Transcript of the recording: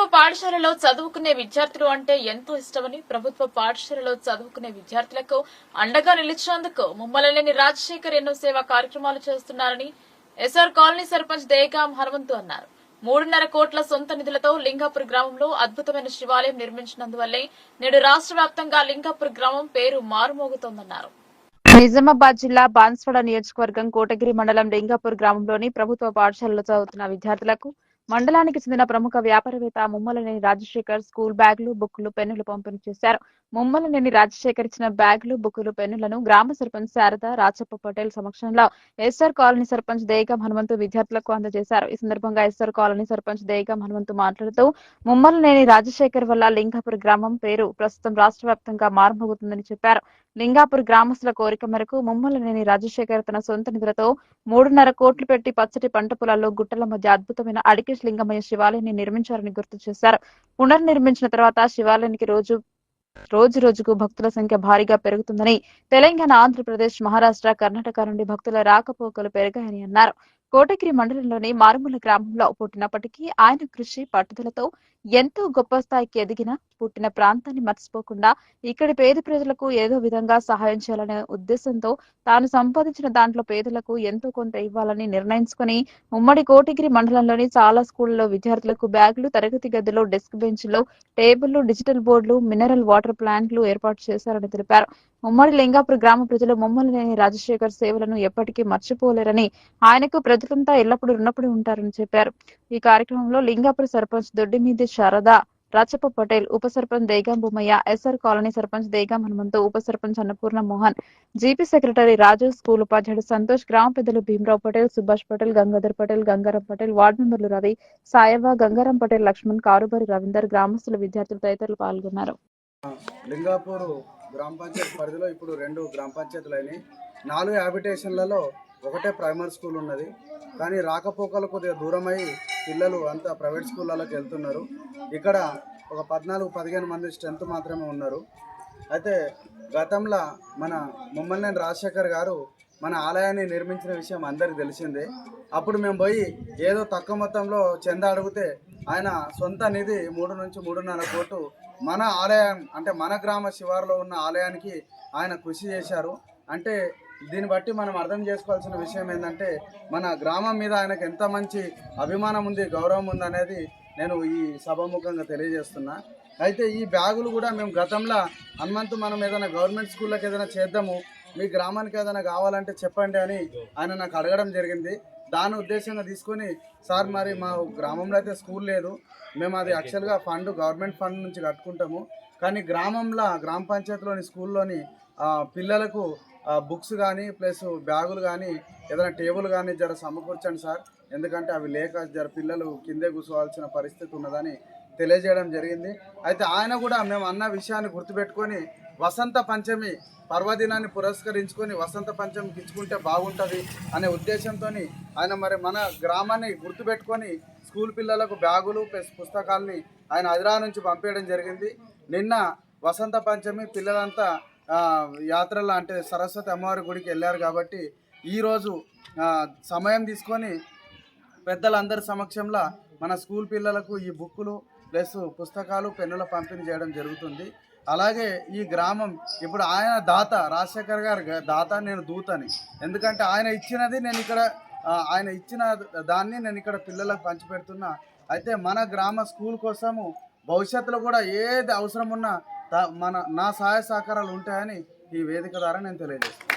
ప్రభుత్వ పాఠశాలలో చదువుకునే విద్యార్థులు అంటే ఎంతో ఇష్టమని ప్రభుత్వ పాఠశాలలో చదువుకునే విద్యార్థులకు అండగా నిలిచేందుకు ముమ్మలనేని రాజశేఖర్ ఎన్నో సేవా కార్యక్రమాలు చేస్తున్నారని ఎస్ఆర్ కాలనీ సర్పంచ్ దేగాం హనుమంతు అన్నారు. మూడున్నర కోట్ల సొంత నిధులతో లింగాపూర్ గ్రామంలో అద్భుతమైన శివాలయం నిర్మించినందువల్లే నేడు రాష్ట్ర వ్యాప్తంగా లింగాపూర్ గ్రామం పేరు మారుమోగుతోందన్నారు. నిజామాబాద్ జిల్లా బాన్స్వాడ నియోజకవర్గం కోటగిరి మండలం లింగాపూర్ గ్రామంలోని ప్రభుత్వ పాఠశాలలో చదువుతున్న విద్యార్థులకు మండలానికి చెందిన ప్రముఖ వ్యాపారవేత్త ముమ్మలనేని రాజశేఖర్ స్కూల్ బ్యాగులు బుక్లు పెన్నులు పంపిణీ చేశారు. ముమ్మలనేని రాజశేఖర్ ఇచ్చిన బ్యాగులు బుక్లు పెన్నులను గ్రామ సర్పంచ్ శారద రాచప్ప పటేల్ సమక్షంలో ఎస్ఆర్ కాలనీ సర్పంచ్ దేగం హనుమంతు విద్యార్థులకు అందజేశారు. ఈ సందర్భంగా ఎస్ఆర్ కాలనీ సర్పంచ్ దేగం హనుమంతు మాట్లాడుతూ ముమ్మలనేని రాజశేఖర్ వల్ల లింగాపూర్ గ్రామం పేరు ప్రస్తుతం రాష్ట్ర వ్యాప్తంగా మారుమోగుతుందని చెప్పారు. లింగాపూర్ గ్రామస్తుల కోరిక మేరకు ముమ్మలనేని రాజశేఖర్ తన సొంత నిధులతో మూడున్నర కోట్లు పెట్టి పచ్చటి పంట పొలాల్లో గుట్టల మధ్య అద్భుతమైన అడికేష్ లింగమయ్య శివాలయాన్ని నిర్మించారని గుర్తు చేశారు. పునర్నిర్మించిన తర్వాత శివాలయానికి రోజు రోజు రోజుకు భక్తుల సంఖ్య భారీగా పెరుగుతుందని తెలంగాణ ఆంధ్రప్రదేశ్ మహారాష్ట్ర కర్ణాటక నుండి భక్తుల రాకపోకలు పెరిగాయని అన్నారు. కోటగిరి మండలంలోని మారుమూల గ్రామంలో పుట్టినప్పటికీ ఆయన కృషి పట్టుదలతో ఎంతో గొప్ప స్థాయికి ఎదిగిన పుట్టిన ప్రాంతాన్ని మర్చిపోకుండా ఇక్కడి పేద ప్రజలకు ఏదో విధంగా సహాయం చేయాలనే ఉద్దేశంతో తాను సంపాదించిన దాంట్లో పేదలకు ఎంతో కొంత ఇవ్వాలని నిర్ణయించుకుని ఉమ్మడి కోటిగిరి మండలంలోని చాలా స్కూళ్ళలో విద్యార్థులకు బ్యాగులు తరగతి గదిలో డెస్క్ బెంచ్లు టేబుళ్ళు డిజిటల్ బోర్డులు మినరల్ వాటర్ ప్లాంట్లు ఏర్పాటు చేశారని తెలిపారు. ఉమ్మడి లింగాపూర్ గ్రామ ప్రజలు మమ్మల్ని రాజశేఖర్ సేవలను ఎప్పటికీ మర్చిపోలేరని ఆయనకు ప్రజలంతా ఎల్లప్పుడూ రుణపడి ఉంటారని చెప్పారు. ఈ కార్యక్రమంలో లింగాపూర్ సర్పంచ్ దొడ్డిమీది శారద రాచప్ప పటేల్ ఉప సర్పంచ్ దేగం బొమ్మయ్య ఎస్ఆర్ కాలనీ సర్పంచ్ దేగం హనుమంతు ఉప sarpanch Annapurna Mohan GP secretary Raju school ఉపాధ్యాయుడు సంతోష్ గ్రామ పెద్దలు భీమరావు పటేల్ సుభాష్ పటేల్ గంగాధర్ పటేల్ గంగారం పటేల్ వార్డు మెంబర్లు రవి సాయవ గంగారం పటేల్ లక్ష్మణ్ కారుబారి రవీందర్ గ్రామస్తులు విద్యార్థులు తదితరులు పాల్గొన్నారు. లింగాపూర్ గ్రామ పంచాయతీ పరిధిలో ఇప్పుడు రెండు గ్రామ పంచాయతీలు అయినాయి. నాలుగు హ్యాబిటేషన్లలో ఒకటే ప్రైమరీ స్కూల్ ఉన్నది. కానీ రాకపోకలు కొద్దిగా దూరమై పిల్లలు అంతా ప్రైవేట్ స్కూళ్ళలోకి వెళ్తున్నారు. ఇక్కడ ఒక పద్నాలుగు పదిహేను మంది స్ట్రెంత్ మాత్రమే ఉన్నారు. అయితే గతంలో మన ముమ్మల్ని రాజశేఖర్ గారు మన ఆలయాన్ని నిర్మించిన విషయం అందరికీ తెలిసిందే. అప్పుడు మేము పోయి ఏదో తక్కువ మొత్తంలో చెంద అడిగితే ఆయన సొంత నిధి మూడు నుంచి మూడున్నర కోట్లు మన ఆలయం అంటే మన గ్రామ శివారులో ఉన్న ఆలయానికి ఆయన కృషి చేశారు. అంటే దీన్ని బట్టి మనం అర్థం చేసుకోవాల్సిన విషయం ఏంటంటే మన గ్రామం మీద ఆయనకు ఎంత మంచి అభిమానం ఉంది గౌరవం ఉంది అనేది నేను ఈ సభాముఖంగా తెలియజేస్తున్నా. అయితే ఈ బ్యాగులు కూడా మేము గతంలో హనుమంతు మనం ఏదైనా గవర్నమెంట్ స్కూళ్ళకి ఏదైనా చేద్దాము మీ గ్రామానికి ఏదైనా కావాలంటే చెప్పండి అని ఆయన నాకు అడగడం జరిగింది. దాని ఉద్దేశంగా తీసుకొని సార్ మరి మా గ్రామంలో అయితే స్కూల్ లేదు మేము అది యాక్చువల్గా ఫండ్ గవర్నమెంట్ ఫండ్ నుంచి కట్టుకుంటాము. కానీ గ్రామంలో గ్రామ పంచాయతీలోని స్కూల్లోని పిల్లలకు బుక్స్ కానీ ప్లస్ బ్యాగులు కానీ ఏదైనా టేబుల్ కానీ జర సమకూర్చండి సార్. ఎందుకంటే అవి లేక జర పిల్లలు కిందే కూర్చోవాల్సిన పరిస్థితి ఉన్నదని తెలియజేయడం జరిగింది. అయితే ఆయన కూడా మేము అన్న విషయాన్ని గుర్తుపెట్టుకొని వసంత పంచమి పర్వదినాన్ని పురస్కరించుకొని వసంత పంచమికి ఇచ్చుకుంటే బాగుంటుంది అనే ఉద్దేశంతో ఆయన మరి మన గ్రామాన్ని గుర్తుపెట్టుకొని స్కూల్ పిల్లలకు బ్యాగులు ప్లస్ పుస్తకాలని ఆయన హైదరాబాద్ నుంచి పంపించడం జరిగింది. నిన్న వసంత పంచమి పిల్లలంతా యాత్రలో అంటే సరస్వతి అమ్మవారి గుడికి వెళ్ళారు కాబట్టి ఈరోజు సమయం తీసుకొని పెద్దలందరి సమక్షంలో మన స్కూల్ పిల్లలకు ఈ బుక్కులు ప్లస్ పుస్తకాలు పెన్నుల పంపిణీ చేయడం జరుగుతుంది. అలాగే ఈ గ్రామం ఇప్పుడు ఆయన దాత రాజశేఖర్ గారు దాత నేను దూతని. ఎందుకంటే ఆయన ఇచ్చినది నేను ఇక్కడ ఆయన ఇచ్చిన దాన్ని నేను ఇక్కడ పిల్లలకు పంచిపెడుతున్నా. అయితే మన గ్రామ స్కూల్ కోసము భవిష్యత్తులో కూడా ఏది అవసరం ఉన్నా మన నా సహాయ సహకారాలు ఉంటాయని ఈ వేదిక ద్వారా నేను తెలియజేస్తాను